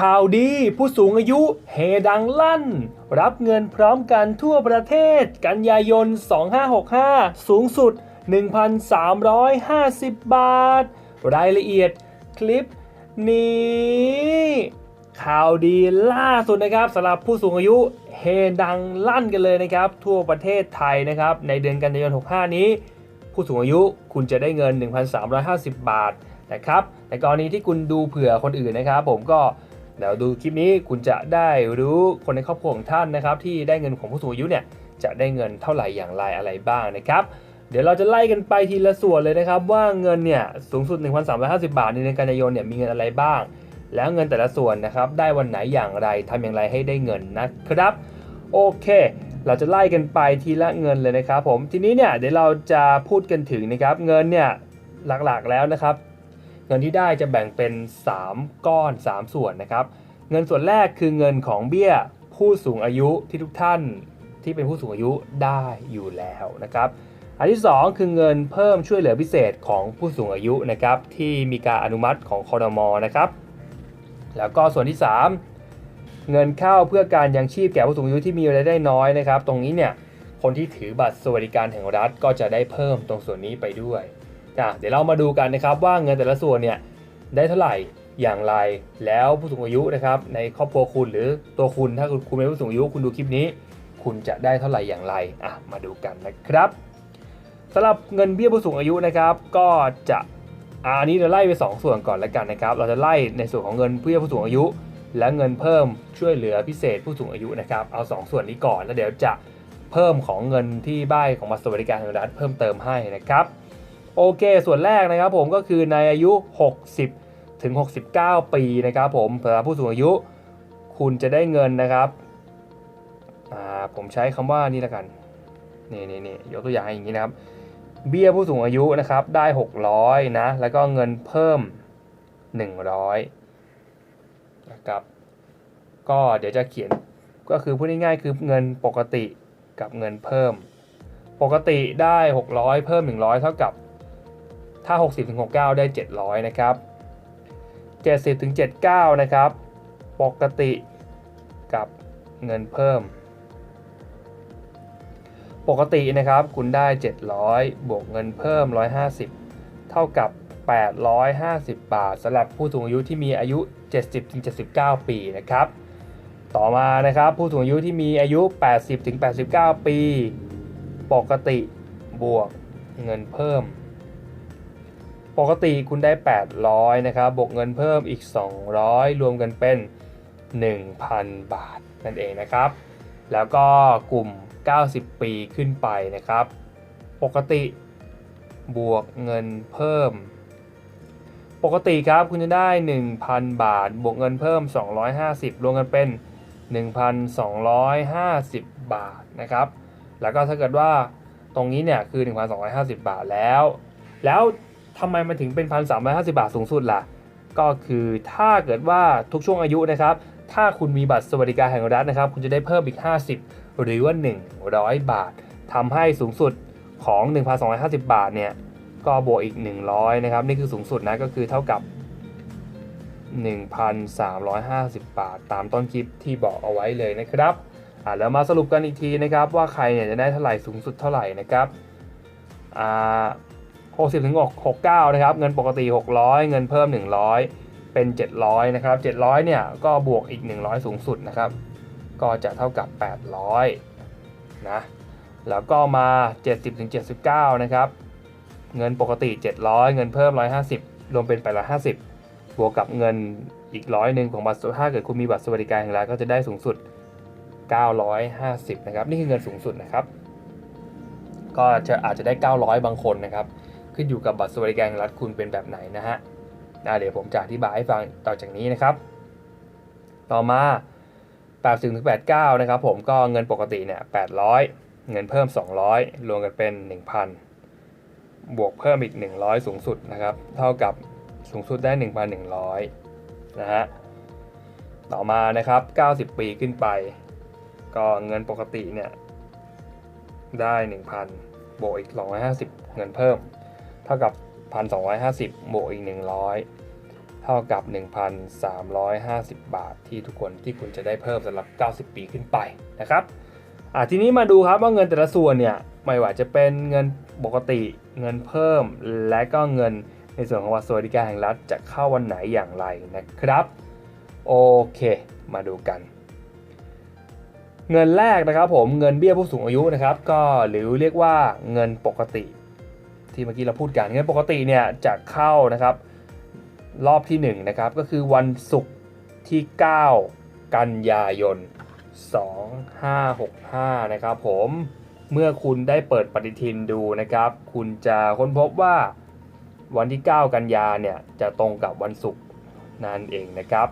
ข่าวดีผู้สูงอายุเฮดังลั่น รับเงินพร้อมกันทั่วประเทศ กันยายน 2565 สูงสุด 1,350 บาท รายละเอียดคลิปนี้ ข่าวดีล่าสุดนะครับสำหรับผู้สูงอายุเฮดังลั่นกันเลยนะครับ ทั่วประเทศไทยนะครับ ในเดือนกันยายน 65 นี้ ผู้สูงอายุคุณจะได้เงิน 1,350 บาทนะครับในกรณีที่คุณดูเผื่อคนอื่นนะครับ ผมก็ เดี๋ยวดูคลิปนี้คุณจะได้รู้คนในครอบครัวของท่านนะครับ ที่ได้เงินของผู้สูงอายุเนี่ยจะได้เงินเท่าไหร่อย่างไรอะไรบ้างนะครับ เดี๋ยวเราจะไล่กันไปทีละส่วนเลยนะครับ ว่าเงินเนี่ยสูงสุด 1,350 บาทในเดือนกันยายนเนี่ยมีเงินอะไรบ้าง แล้วเงินแต่ละส่วนนะครับ ได้วันไหนอย่างไรทำอย่างไรให้ได้เงินนะครับ โอเค เราจะไล่กันไปทีละเงินเลยนะครับ ผมทีนี้เนี่ยเดี๋ยวเราจะพูดกันถึงนะครับ เงินเนี่ยหลักๆแล้วนะครับ เงินที่ได้จะแบ่งเป็น 3 ก้อน 3 ส่วนนะครับ เงินส่วนแรกคือเงินของเบี้ยผู้สูงอายุที่ทุกท่านที่เป็นผู้สูงอายุได้อยู่แล้วนะครับ อันที่ 2 คือเงินเพิ่มช่วยเหลือพิเศษของผู้สูงอายุนะครับที่มีการอนุมัติของคอรมอนะครับ แล้วก็ส่วนที่ 3 เงินเข้าเพื่อการยังชีพแก่ผู้สูงอายุที่มีรายได้น้อยนะครับ ตรงนี้เนี่ยคนที่ถือบัตรสวัสดิการแห่งรัฐก็จะได้เพิ่มตรงส่วนนี้ไปด้วย อะเดี๋ยวเรามาดูกันนะครับว่าเงินแต่ละส่วนเนี่ยได้เท่าไหร่อย่างไร แล้วผู้สูงอายุนะครับในครอบครัวคุณหรือตัวคุณถ้าคุณเป็นผู้สูงอายุคุณดูคลิปนี้ คุณจะได้เท่าไหร่อย่างไรอะมาดูกันนะครับสำหรับเงินเบี้ยผู้สูงอายุนะครับก็จะอันนี้เราไล่ไป 2 ส่วนก่อนแล้วกันนะครับ เราจะไล่ในส่วนของเงินเบี้ยผู้สูงอายุ และเงินเพิ่มช่วยเหลือพิเศษผู้สูงอายุนะครับเอา 2 ส่วนนี้ก่อนแล้วเดี๋ยวจะเพิ่มของเงินที่บ้ายของบัตรสวัสดิการแห่งรัฐเพิ่มเติมให้นะครับ โอเค ส่วนแรกนะครับผมก็คือในอายุ 60 ถึง 69 ปีนะครับผมสำหรับผู้สูงอายุ คุณจะได้เงินนะครับผมใช้คำว่านี่ละกันนี่นี่นี่ยกตัวอย่างอย่างนี้นะครับ เบี้ยผู้สูงอายุนะครับได้ 600นะแล้วก็เงินเพิ่ม 100นะครับก็เดี๋ยวจะเขียนก็คือพูดง่ายๆคือเงินปกติกับเงินเพิ่ม ปกติได้ 600 เพิ่ม 100 เท่ากับ ถ้า 60ถึง69 ได้ 700 นะครับ 70ถึง79 นะครับ ปกติกับเงินเพิ่ม ปกตินะครับคุณได้ 700 บวกเงินเพิ่ม 150 เท่ากับ 850 บาทสำหรับผู้สูงอายุที่มีอายุ 70-79 ปีนะครับ ต่อมานะครับผู้สูงอายุที่มีอายุ 80-89 ปี ปกติบวกเงินเพิ่ม ปกติคุณได้ 800นะครับ บวกเงินเพิ่มอีก 200 รวมกันเป็น 1,000 บาทนั่นเองนะครับ แล้วก็กลุ่ม 90 ปีขึ้นไปนะครับ ปกติบวกเงินเพิ่ม ปกติครับคุณจะได้ 1,000 บาท บวกเงินเพิ่ม 250 รวมกันเป็น 1,250 บาทนะครับ แล้วก็ถ้าเกิดว่าตรงนี้เนี่ยคือ 1,250 บาทแล้ว แล้ว ทำไมมันถึงเป็น 1,350 บาทสูงสุดล่ะ ก็คือถ้าเกิดว่าทุกช่วงอายุนะครับ ถ้าคุณมีบัตรสวัสดิการแห่งรัฐนะครับ คุณจะได้เพิ่มอีก 50 หรือว่า 100 บาททำให้สูงสุดของ 1,250 บาทเนี่ย ก็บวกอีก 100 นะครับ นี่คือสูงสุดนะ ก็คือเท่ากับ 1,350 บาท ตามต้นคลิปที่บอกเอาไว้เลยนะครับอ่าแล้วมาสรุปกันอีกทีนะครับว่าใครเนี่ยจะได้เท่าไหร่สูงสุดเท่าไหร่นะครับอ่า 60ถึง69 นะครับ เงินปกติ 600 เงินเพิ่ม 100 เป็น 700 นะครับ 700 เนี่ย ก็บวกอีก 100 สูงสุดนะครับ ก็จะเท่ากับ 800 นะ แล้วก็มา 70ถึง79 นะครับ เงินปกติ 700 เงินเพิ่ม 150 รวมเป็น 850 บวกกับเงินอีกร้อยหนึ่งของบัตรถ้าเกิดคุณมีบัตรสวัสดิการแห่งรัฐก็จะได้สูงสุด 950 นะครับ นี่คือเงินสูงสุดนะครับ ก็จะอาจจะได้ 900 บางคนนะครับ ขึ้นอยู่กับบัตรสวัสดิการรัฐคุณเป็นแบบไหนนะฮะอะเดี๋ยวผมจะอธิบายให้ฟังต่อจากนี้นะครับ ต่อมา 80ถึง89 นะครับผมก็เงินปกติเนี่ย 800 เงินเพิ่ม 200 รวมกันเป็น 1,000 บวกเพิ่มอีก 100 สูงสุดนะครับ เท่ากับสูงสุดได้ 1,100 นะฮะ ต่อมานะครับ 90 ปีขึ้นไป ก็เงินปกติเนี่ย ได้ 1,000 บวกอีก 250 เงินเพิ่ม เท่ากับ 1,250บวกอีก 100 เท่ากับ 1,350 บาท ที่ทุกคนที่คุณจะได้เพิ่มสำหรับ 90 ปีขึ้นไปนะครับอะทีนี้มาดูครับว่าเงินแต่ละส่วนเนี่ยไม่ว่าจะเป็นเงินปกติเงินเพิ่ม และก็เงินในส่วนของวัตสวัสดิการแห่งรัฐจะเข้าวันไหนอย่างไรนะครับโอเค มาดูกัน เงินแรกนะครับผมเงินเบี้ยผู้สูงอายุนะครับ ก็หรือเรียกว่าเงินปกติ ที่เมื่อกี้เราพูดกันเงินปกติเนี่ยจะเข้านะครับรอบที่1นะครับก็คือวันศุกร์ที่ 9 กันยายน 2565 นะครับผมเมื่อคุณได้เปิดปฏิทินดูนะครับ คุณจะค้นพบว่าวันที่ 9 กันยาเนี่ยจะตรงกับวันศุกร์นั่นเองนะครับ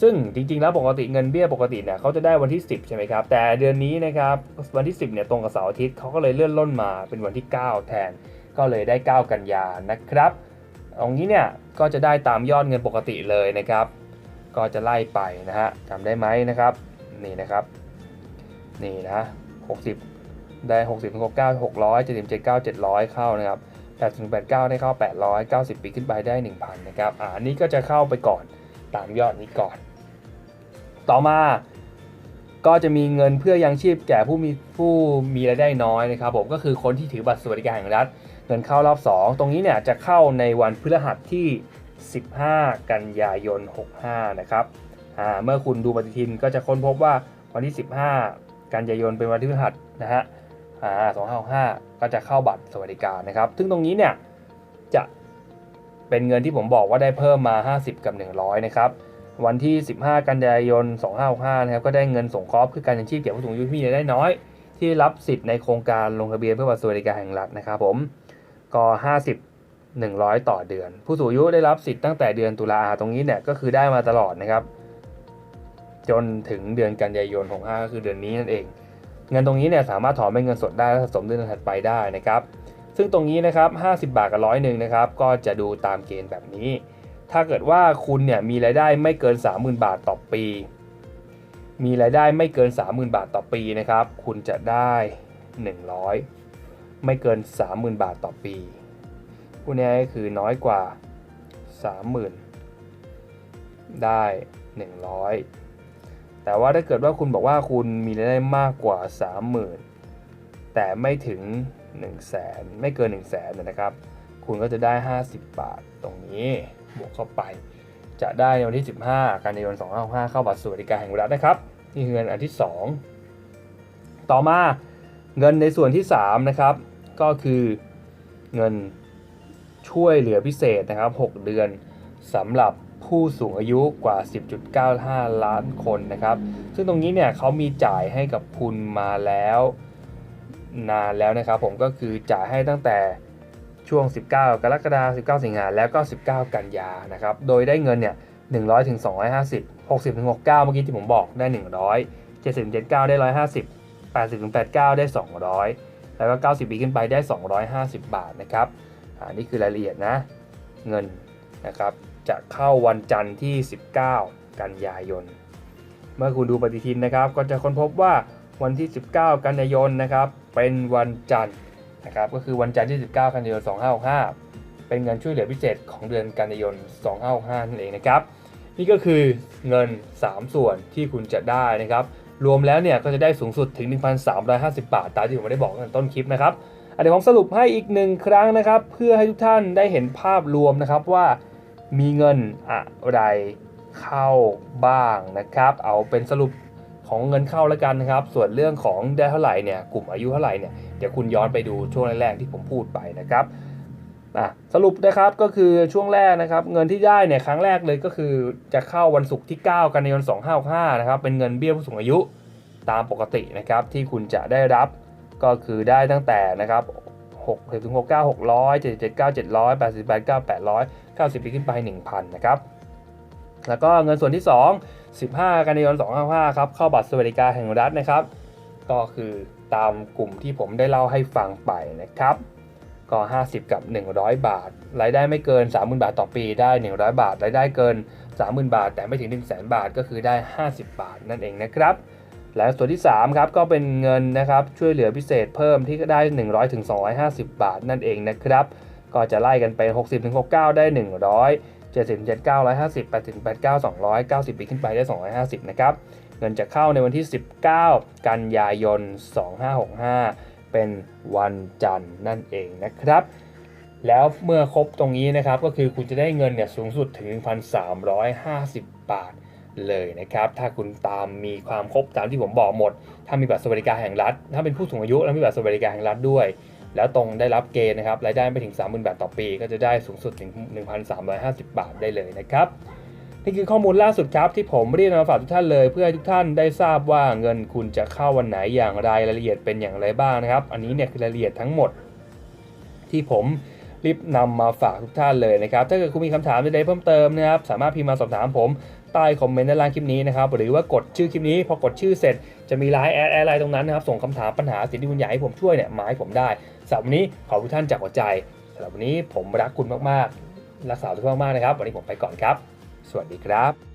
ซึ่งจริงๆแล้วปกติเงินเบี้ยปกติเนี่ยเขาจะได้วันที่ 10 ใช่ไหมครับ แต่เดือนนี้นะครับวันที่ 10เนี่ยตรงกับเสาร์อาทิตย์เขาก็เลยเลื่อนล่นมาเป็นวันที่ 9 แทน ก็เลยได้ 9 กันยานะครับตรงนี้เนี่ยก็จะได้ตามยอดเงินปกติเลยนะครับ ก็จะไล่ไปนะฮะจำได้ไหมนะครับ นี่นะครับ นี่นะ 60 ได้ 60 69 600 70 79 700 เข้านะครับ80ถึง89 ได้เข้า 800 90 ปีขึ้นไปได้ 1,000 นะครับอ่าอันนี้ก็จะเข้าไปก่อนตามยอดนี้ก่อน ต่อมาก็จะมีเงินเพื่อยังชีพแก่ผู้มีผู้มีรายได้น้อยนะครับผมก็คือคนที่ถือบัตรสวัสดิการแห่งรัฐ เงินเข้ารอบ 2 ตรงนี้เนี่ยจะเข้าในวันพฤหัสที่ 15 กันยายน 65 นะครับอ่าเมื่อคุณดูปฏิทินก็จะค้นพบว่าวันที่ 15 กันยายนเป็นวันที่พฤหัสนะฮะอ่า2565 ก็จะเข้าบัตรสวัสดิการนะครับ ซึ่งตรงนี้เนี่ยจะเป็นเงินที่ผมบอกว่าได้เพิ่มมา 50 กับ 100 นะครับ วันที่ 15 กันยายน 2565 นะครับ ก็ได้เงินสงเคราะห์เพื่อการยังชีพแก่ผู้สูงอายุที่มีรายได้น้อย ที่รับสิทธิ์ในโครงการลงทะเบียนเพื่อบัตรสวัสดิการแห่งรัฐนะครับผม ก็50 100 ต่อเดือน ผู้สูงอายุได้รับสิทธิ์ตั้งแต่เดือนตุลาตรงนี้เนี่ยก็คือได้มาตลอดนะครับ จนถึงเดือนกันยายน65ก็คือเดือนนี้นั่นเอง เงินตรงนี้เนี่ยสามารถถอนเป็นเงินสดได้และสะสมเดือนถัดไปได้นะครับซึ่งตรงนี้นะครับ50 บาทกับร้อยหนึ่งนะครับก็จะดูตามเกณฑ์แบบนี้ ถ้าเกิดว่าคุณเนี่ยมีรายได้ไม่เกิน 30,000 บาทต่อปี มีรายได้ไม่เกิน 30,000 บาทต่อปีนะครับ คุณจะได้ 100 ไม่เกิน 30,000 บาทต่อปีผู้นี้ก็คือน้อยกว่า 30,000 ได้ 100 แต่ว่าถ้าเกิดว่าคุณบอกว่าคุณมีรายได้มากกว่า 30,000 แต่ไม่ถึง 1 0 0 0 0แสนไม่เกิน 1 0 0 0 0แสนนะครับ คุณก็จะได้ 50 บาทตรงนี้บวกเข้าไป จะได้ในวันที่ 15 กันยายน2565เข้าบัตรสวัสดิการแห่งรัฐนะครับ นี่คือเงินอันที่ 2 ต่อมาเงินในส่วนที่ 3 นะครับ ก็คือเงินช่วยเหลือพิเศษนะครับ 6 เดือนสำหรับผู้สูงอายุกว่า 10.95 ล้านคนนะครับ ซึ่งตรงนี้เนี่ยเขามีจ่ายให้กับคุณมาแล้วนานแล้วนะครับ ผมก็คือจ่ายให้ตั้งแต่ช่วง 19 กรกฎาคม 19 สิงหาแล้วก็ 19 กันยานะครับ โดยได้เงินเนี่ย 100ถึง250 60ถึง69 เมื่อกี้ที่ผมบอกได้ 100 70ถึง79 ได้ 150 80ถึง89 ได้ 200 แล้วก็ 90 ปีขึ้นไปได้ 250 บาทนะครับอันนี้คือรายละเอียดนะ เงินนะครับจะเข้าวันจันทร์ที่ 19 กันยายน เมื่อคุณดูปฏิทินนะครับ ก็จะค้นพบว่าวันที่ 19 กันยายนนะครับ เป็นวันจันทร์นะครับ ก็คือวันจันทร์ที่ 19 กันยายน 2565 เป็นเงินช่วยเหลือพิเศษของเดือนกันยายน 2565 นั่นเองนะครับ นี่ก็คือเงิน 3 ส่วนที่คุณจะได้นะครับ รวมแล้วเนี่ยก็จะได้สูงสุดถึง 1,350 บาท ตามที่ผมได้บอกในต้นคลิปนะครับเดี๋ยวผมสรุปให้อีกหนึ่งครั้งนะครับ เพื่อให้ทุกท่านได้เห็นภาพรวมนะครับว่ามีเงินอะไรเข้าบ้างนะครับ เอาเป็นสรุปของเงินเข้าแล้วกันนะครับ ส่วนเรื่องของได้เท่าไหร่เนี่ยกลุ่มอายุเท่าไหร่เนี่ยเดี๋ยวคุณย้อนไปดูช่วงแรกๆที่ผมพูดไปนะครับ อะสรุปนะครับก็คือช่วงแรกนะครับ เงินที่ได้เนี่ยครั้งแรกเลยก็คือจะเข้าวันศุกร์ที่ 9 กันยายน2565นะครับเป็นเงินเบี้ยผู้สูงอายุตามปกตินะครับที่คุณจะได้รับก็คือได้ตั้งแต่นะครับ6ถึง69 600 779 700 88 9800 90ปีขึ้นไป 1,000นะครับแล้วก็เงินส่วนที่ 2 15 กันยายน255ครับเข้าบัตรสวัสดิการแห่งรัฐนะครับ ก็คือตามกลุ่มที่ผมได้เล่าให้ฟังไปนะครับ ก็ 50 กับ 100 บาท รายได้ไม่เกิน 30,000 บาทต่อปีได้ 100 บาท รายได้เกิน 30,000 บาท แต่ไม่ถึง 100,000 บาทก็คือได้ 50 บาทนั่นเองนะครับ และส่วนที่3ครับก็เป็นเงินนะครับช่วยเหลือพิเศษเพิ่มที่ได้ 100ถึง250 บาทนั่นเองนะครับ ก็จะไล่กันไป60ถึง69 ได้ 100 70 79 150 80 89 200 90ปีขึ้นไปได้ 250 นะครับ เงินจะเข้าในวันที่ 19 กันยายน 2565 เป็นวันจันทร์นั่นเองนะครับ แล้วเมื่อครบตรงนี้นะครับก็คือคุณจะได้เงินเนี่ยสูงสุดถึง 1,350 บาทเลยนะครับ ถ้าคุณตามมีความครบตามที่ผมบอกหมด ถ้ามีบัตรสวัสดิการแห่งรัฐ ถ้าเป็นผู้สูงอายุแล้วมีบัตรสวัสดิการแห่งรัฐด้วย แล้วตรงได้รับเกณฑ์นะครับรายได้ไปถึง 30,000 บาทต่อปี ก็จะได้สูงสุดถึง 1,350 บาทได้เลยนะครับ นี่คือข้อมูลล่าสุดครับที่ผมเรียนมาฝากทุกท่านเลย เพื่อให้ทุกท่านได้ทราบว่าเงินคุณจะเข้าวันไหนอย่างไรรายละเอียดเป็นอย่างไรบ้างนะครับ อันนี้เนี่ยคือรายละเอียดทั้งหมด ที่ผมรีบนำมาฝากทุกท่านเลยนะครับ ถ้าเกิดคุณมีคำถามใดๆเพิ่มเติมนะครับ สามารถพิมพ์มาสอบถามผมใต้คอมเมนต์ด้านล่างคลิปนี้นะครับ หรือว่ากดชื่อคลิปนี้ พอกดชื่อเสร็จจะมีไลน์แอดแอดไลน์ตรงนั้นนะครับ ส่งคำถามปัญหาสิ่งที่คุณอยากให้ผมช่วยเนี่ยมาให้ผมได้สำหรับวันนี้ขอบคุณท่านจากหัวใจสำหรับวันนี้ผมรักคุณมากๆ รักษาทุกท่านมากนะครับ วันนี้ผมไปก่อนครับ สวัสดีครับ